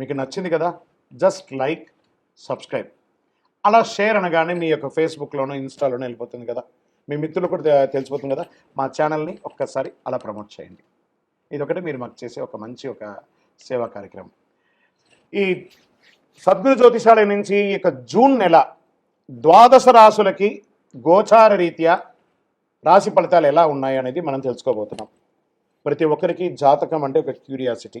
మీకు నచ్చింది కదా జస్ట్ లైక్ సబ్స్క్రైబ్ అలా షేర్ అనగానే మీ యొక్క ఫేస్బుక్లోనో ఇన్స్టాలోనో వెళ్ళిపోతుంది కదా. మీ మిత్రులు కూడా తెలిసిపోతుంది కదా. మా ఛానల్ని ఒక్కసారి అలా ప్రమోట్ చేయండి. ఇది ఒకటి మీరు మాకు చేసే ఒక మంచి ఒక సేవా కార్యక్రమం. ఈ సద్గురు జ్యోతిషాలయం నుంచి ఈ యొక్క జూన్ నెల ద్వాదశ రాసులకి గోచార రీత్యా రాశి ఫలితాలు ఎలా ఉన్నాయి అనేది మనం తెలుసుకోబోతున్నాం. ప్రతి ఒక్కరికి జాతకం అంటే ఒక క్యూరియాసిటీ.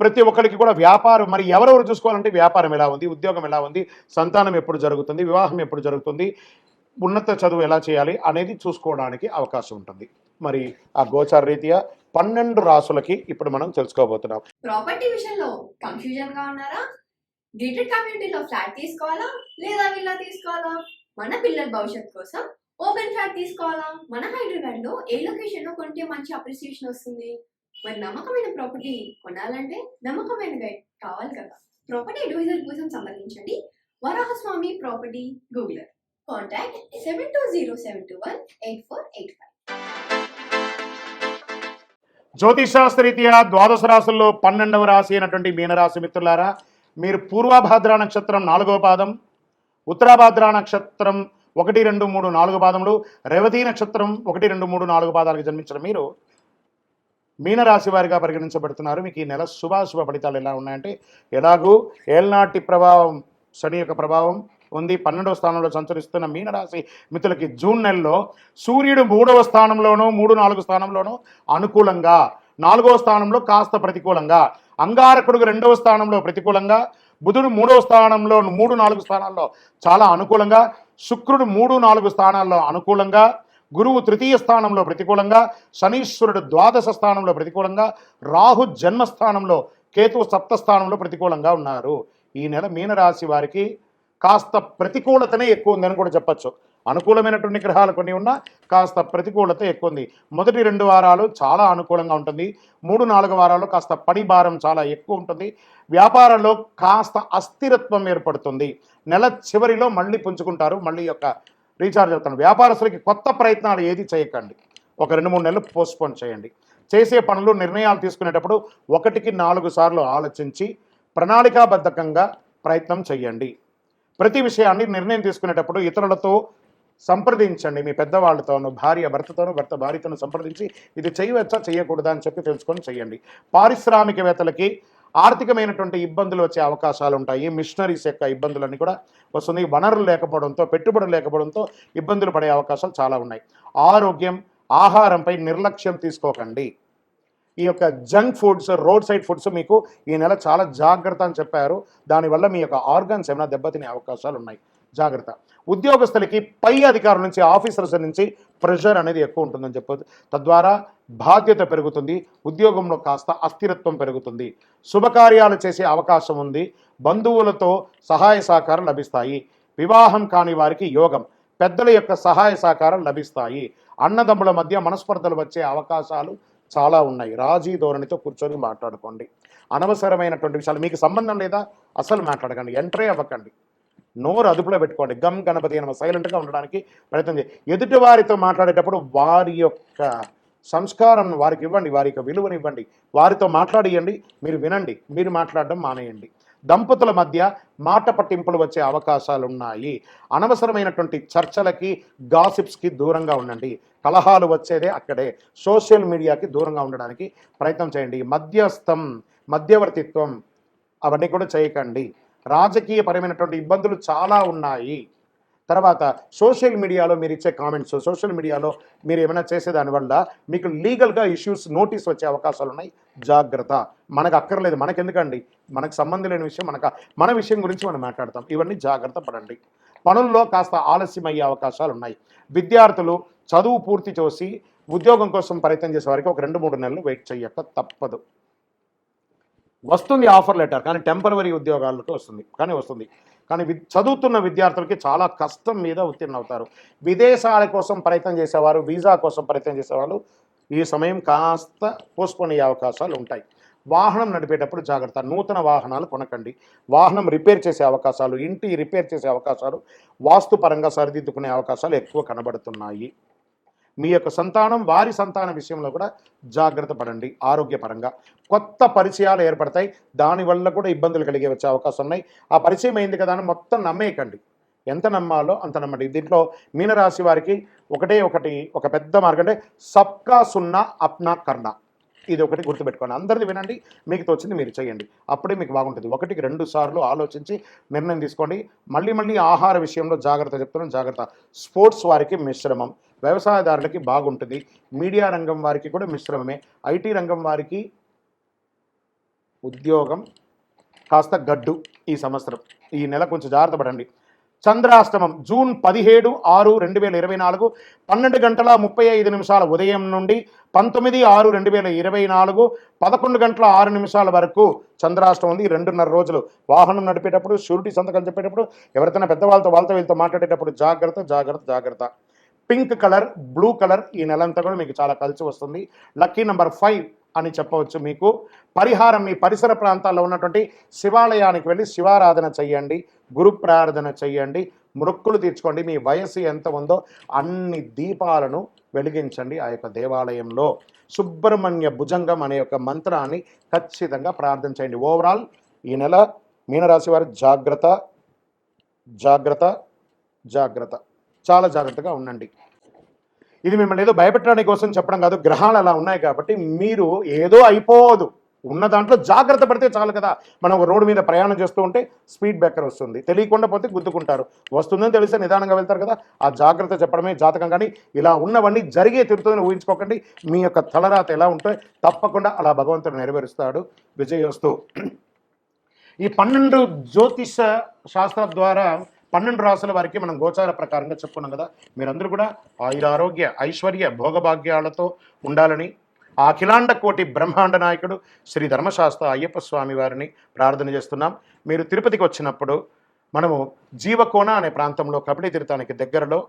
ప్రతి ఒక్కరికి కూడా వ్యాపారం మరి ఎవరెవరు చూసుకోవాలంటే వ్యాపారం ఎలా ఉంది ఉద్యోగం ఎలా ఉంది సంతానం ఎప్పుడు జరుగుతుంది వివాహం ఎప్పుడు జరుగుతుంది ఉన్నత చదువు ఎలా చేయాలి అనేది చూసుకోవడానికి అవకాశం ఉంటుంది. మరి ఆ గోచార రీత్యా పన్నెండు రాసులకి ఇప్పుడు మనం తెలుసుకోబోతున్నాం. ప్రాపర్టీ విషయంలో కన్ఫ్యూజన్గా ఉన్నారా? గేటెడ్ కమ్యూనిటీలో ఫ్లాట్ తీసుకోవాలా? లేదా విల్లా తీసుకోవాలా? మన పిల్లల భవిష్యత్ కోసం ఓపెన్ ఫ్లాట్ తీసుకోవాలా? మన హైదరాబాద్లో ఏ లొకేషన్లో కొంటే మంచి అప్రిసియేషన్ వస్తుంది? మరి నమ్మకమైన ప్రాపర్టీ కొనాలంటే నమ్మకమైన గైడ్ కావాలి కదా. ప్రాపర్టీ అడ్వైజర్ కోసం సంబంధించండి. Varahaswamy property గూగులర్ contact seven two zero seven two one eight four eight five జ్యోతిషాస్త్రరీత్యా ద్వాదశ రాశుల్లో పన్నెండవ రాశి అయినటువంటి మీనరాశి మిత్రులారా మీరు పూర్వభాద్ర నక్షత్రం నాలుగో పాదం ఉత్తరాభాద్ర నక్షత్రం ఒకటి రెండు మూడు నాలుగు పాదములు రేవతి నక్షత్రం ఒకటి రెండు మూడు నాలుగు పాదాలకు జన్మించిన మీరు మీనరాశి వారిగా పరిగణించబడుతున్నారు. మీకు ఈ నెల శుభాశుభ ఫలితాలు ఎలా ఉన్నాయంటే ఎలాగూ ఏల్నాటి ప్రభావం శని యొక్క ప్రభావం ఉంది. పన్నెండవ స్థానంలో సంచరిస్తున్న మీనరాశి మిత్రులకి జూన్ నెలలో సూర్యుడు మూడవ స్థానంలోనూ మూడు నాలుగు స్థానంలోనూ అనుకూలంగా నాలుగవ స్థానంలో కాస్త ప్రతికూలంగా అంగారకుడు రెండవ స్థానంలో ప్రతికూలంగా బుధుడు మూడవ స్థానంలో మూడు నాలుగు స్థానాల్లో చాలా అనుకూలంగా శుక్రుడు మూడు నాలుగు స్థానాల్లో అనుకూలంగా గురువు తృతీయ స్థానంలో ప్రతికూలంగా శనీశ్వరుడు ద్వాదశ స్థానంలో ప్రతికూలంగా రాహు జన్మస్థానంలో కేతువు సప్త స్థానంలో ప్రతికూలంగా ఉన్నారు. ఈ నెల మీనరాశి వారికి కాస్త ప్రతికూలతనే ఎక్కువ ఉందని కూడా చెప్పచ్చు. అనుకూలమైనటువంటి గ్రహాలు కొన్ని ఉన్నా కాస్త ప్రతికూలత ఎక్కువ ఉంది మొదటి రెండు వారాలు చాలా అనుకూలంగా ఉంటుంది. మూడు నాలుగు వారాలు కాస్త పని భారం చాలా ఎక్కువ ఉంటుంది. వ్యాపారంలో కాస్త అస్థిరత్వం ఏర్పడుతుంది. నెల చివరిలో మళ్ళీ పుంజుకుంటారు. మళ్ళీ యొక్క రీఛార్జ్ అవుతాను. వ్యాపారస్తులకి కొత్త ప్రయత్నాలు ఏది చేయకండి. ఒక రెండు మూడు నెలలు పోస్ట్పోన్ చేయండి. చేసే పనులు నిర్ణయాలు తీసుకునేటప్పుడు ఒకటికి నాలుగు సార్లు ఆలోచించి ప్రణాళికాబద్ధకంగా ప్రయత్నం చేయండి ప్రతి విషయాన్ని నిర్ణయం తీసుకునేటప్పుడు ఇతరులతో సంప్రదించండి. మీ పెద్దవాళ్ళతోనూ భార్య భర్తతోనూ భర్త భార్యతోనూ సంప్రదించి ఇది చేయవచ్చా చేయకూడదా అని చెప్పి తెలుసుకొని చేయండి పారిశ్రామికవేత్తలకి ఆర్థికమైనటువంటి ఇబ్బందులు వచ్చే అవకాశాలు ఉంటాయి మిషనరీస్ యొక్క ఇబ్బందులన్నీ కూడా వస్తుంది. వనరులు లేకపోవడంతో పెట్టుబడులు లేకపోవడంతో ఇబ్బందులు పడే అవకాశాలు చాలా ఉన్నాయి. ఆరోగ్యం ఆహారంపై నిర్లక్ష్యం తీసుకోకండి. ఈ యొక్క junk foods road side foods మీకు ఈ నెల చాలా జాగ్రత్త అని చెప్పారు. దానివల్ల మీ యొక్క ఆర్గాన్స్ ఏమైనా దెబ్బతినే అవకాశాలు ఉన్నాయి జాగ్రత్త. ఉద్యోగస్తులకి పై అధికారుల నుంచి ఆఫీసర్స్ నుంచి ప్రెషర్ అనేది ఎక్కువ ఉంటుందని చెప్పొచ్చు తద్వారా బాధ్యత పెరుగుతుంది ఉద్యోగంలో కాస్త అస్థిరత్వం పెరుగుతుంది. శుభకార్యాలు చేసే అవకాశం ఉంది బంధువులతో సహాయ సహకారం లభిస్తాయి. వివాహం కాని వారికి యోగం పెద్దల యొక్క సహాయ సహకారం లభిస్తాయి. అన్నదమ్ముల మధ్య మనస్పర్ధలు వచ్చే అవకాశాలు చాలా ఉన్నాయి. రాజీ ధోరణితో కూర్చొని మాట్లాడుకోండి. అనవసరమైనటువంటి విషయాలు మీకు సంబంధం లేదా? అసలు మాట్లాడకండి. ఎంట్రే అవ్వకండి. నోరు అదుపులో పెట్టుకోండి. గమ్ గణపతి అయిన సైలెంట్గా ఉండడానికి ప్రయత్నం చేయి. ఎదుటి వారితో మాట్లాడేటప్పుడు వారి యొక్క సంస్కారం వారికి ఇవ్వండి వారి యొక్క విలువనివ్వండి వారితో మాట్లాడియండి మీరు వినండి మీరు మాట్లాడడం మానేయండి. దంపతుల మధ్య మాట పట్టింపులు వచ్చే అవకాశాలు ఉన్నాయి అనవసరమైనటువంటి చర్చలకి గాసిప్స్కి దూరంగా ఉండండి. కలహాలు వచ్చేదే అక్కడే. సోషల్ మీడియాకి దూరంగా ఉండడానికి ప్రయత్నం చేయండి. మధ్యస్థం మధ్యవర్తిత్వం అవన్నీ కూడా చేయకండి. రాజకీయపరమైనటువంటి ఇబ్బందులు చాలా ఉన్నాయి. తర్వాత సోషల్ మీడియాలో మీరు ఇచ్చే కామెంట్స్ సోషల్ మీడియాలో మీరు ఏమైనా చేసేదానివల్ల మీకు లీగల్గా ఇష్యూస్ నోటీస్ వచ్చే అవకాశాలు ఉన్నాయి. జాగ్రత్త. మనకు అక్కర్లేదు. మనకెందుకండి? మనకు సంబంధం లేని విషయం మనకు మన విషయం గురించి మనం మాట్లాడతాం. ఇవన్నీ జాగ్రత్త పడండి. పనుల్లో కాస్త ఆలస్యం అయ్యే అవకాశాలు ఉన్నాయి. విద్యార్థులు చదువు పూర్తి చేసి ఉద్యోగం కోసం ప్రయత్నం చేసే వారికి ఒక రెండు మూడు నెలలు వెయిట్ చేయక తప్పదు. వస్తుంది ఆఫర్ లెటర్ కానీ టెంపరవరీ ఉద్యోగాలకు వస్తుంది కానీ వస్తుంది. కానీ చదువుతున్న విద్యార్థులకి చాలా కష్టం మీద ఉత్తీర్ణ అవుతారు. విదేశాల కోసం ప్రయత్నం చేసేవారు వీసా కోసం ప్రయత్నం చేసేవాళ్ళు ఈ సమయం కాస్త పోస్ట్పోన్ అయ్యే అవకాశాలు ఉంటాయి. వాహనం నడిపేటప్పుడు జాగ్రత్త నూతన వాహనాలు కొనకండి. వాహనం రిపేర్ చేసే అవకాశాలు ఇంటి రిపేర్ చేసే అవకాశాలు వాస్తుపరంగా సరిదిద్దుకునే అవకాశాలు ఎక్కువ కనబడుతున్నాయి. మీ యొక్క సంతానం వారి సంతానం విషయంలో కూడా జాగ్రత్త పడండి ఆరోగ్యపరంగా. కొత్త పరిచయాలు ఏర్పడతాయి దానివల్ల కూడా ఇబ్బందులు కలిగే వచ్చే అవకాశం ఉన్నాయి. ఆ పరిచయం అయింది కదా అని మొత్తం నమ్మేయకండి. ఎంత నమ్మాలో అంత నమ్మండి. దీంట్లో మీనరాశి వారికి ఒకటే ఒకటి ఒక పెద్ద మార్గం అంటే సబ్కా సున్నా అప్నా కర్ణ. ఇది ఒకటి గుర్తుపెట్టుకోండి. అందరిది వినండి మీకు తోచింది మీరు చేయండి. అప్పుడే మీకు బాగుంటుంది. ఒకటికి రెండు సార్లు ఆలోచించి నిర్ణయం తీసుకోండి. మళ్ళీ మళ్ళీ ఆహార విషయంలో జాగ్రత్త చెప్తున్నాం జాగ్రత్త. స్పోర్ట్స్ వారికి మిశ్రమం. వ్యవసాయదారులకి బాగుంటుంది. మీడియా రంగం వారికి కూడా మిశ్రమమే. ఐటీ రంగం వారికి ఉద్యోగం కాస్త గడ్డు ఈ సంవత్సరం. ఈ నెల కొంచెం జాగ్రత్త పడండి. చంద్రాష్టమం జూన్ పదిహేడు ఆరు రెండు వేల ఇరవై నాలుగు పన్నెండు గంటల ముప్పై ఐదు నిమిషాల ఉదయం నుండి పంతొమ్మిది ఆరు రెండు వేల ఇరవై నాలుగు పదకొండు గంటల ఆరు నిమిషాల వరకు చంద్రాష్టమం ఉంది. రెండున్నర రోజులు వాహనం నడిపేటప్పుడు షూరిటీ సంతకాలు చెప్పేటప్పుడు ఎవరైనా పెద్దవాళ్ళతో వాళ్ళతో వీళ్ళతో మాట్లాడేటప్పుడు జాగ్రత్త జాగ్రత్త జాగ్రత్త. పింక్ కలర్ బ్లూ కలర్ ఈ నెలంతా కూడా మీకు చాలా కలిసి వస్తుంది. లక్కీ నెంబర్ ఫైవ్ అని చెప్పవచ్చు మీకు. పరిహారం మీ పరిసర ప్రాంతాల్లో ఉన్నటువంటి శివాలయానికి వెళ్ళి శివారాధన చేయండి గురు ప్రార్థన చేయండి మృక్కులు తీర్చుకోండి మీ వయసు ఎంత ఉందో అన్ని దీపాలను వెలిగించండి ఆ యొక్క దేవాలయంలో. సుబ్రహ్మణ్య భుజంగం అనే యొక్క మంత్రాన్ని ఖచ్చితంగా ప్రార్థన చేయండి. ఓవరాల్ ఈ నెల మీనరాశి వారి జాగ్రత్త జాగ్రత్త జాగ్రత్త. చాలా జాగ్రత్తగా ఉండండి. ఇది మిమ్మల్ని ఏదో భయపెట్టడానికి కోసం చెప్పడం కాదు గ్రహాలు అలా ఉన్నాయి కాబట్టి మీరు ఏదో అయిపోదు. ఉన్న దాంట్లో జాగ్రత్త పడితే చాలు కదా. మనం ఒక రోడ్డు మీద ప్రయాణం చేస్తూ ఉంటే స్పీడ్ బ్రేకర్ వస్తుంది. తెలియకుండా పోతే గుద్దుకుంటారు. వస్తుందని తెలిస్తే నిదానంగా వెళ్తారు కదా. ఆ జాగ్రత్త చెప్పడమే జాతకం కానీ ఇలా ఉన్నవన్నీ జరిగే తిరుగుతుందని ఊహించుకోకండి. మీ యొక్క తలరాత ఎలా ఉంటే తప్పకుండా అలా భగవంతుడు నెరవేరుస్తాడు. విజయోస్తు ఈ పన్నెండు జ్యోతిష శాస్త్రం ద్వారా పన్నెండు రాసుల వారికి మనం గోచార ప్రకారంగా చెప్పుకున్నాం కదా. మీరందరూ కూడా ఆయుర ఆరోగ్య ఐశ్వర్య భోగభాగ్యాలతో ఉండాలని ఆ అఖిలాండ కోటి బ్రహ్మాండ నాయకుడు శ్రీ ధర్మశాస్త్ర అయ్యప్ప స్వామి వారిని ప్రార్థన చేస్తున్నాం. మీరు తిరుపతికి వచ్చినప్పుడు మనము జీవకోణ అనే ప్రాంతంలో కబడి తీర్థానికి దగ్గరలో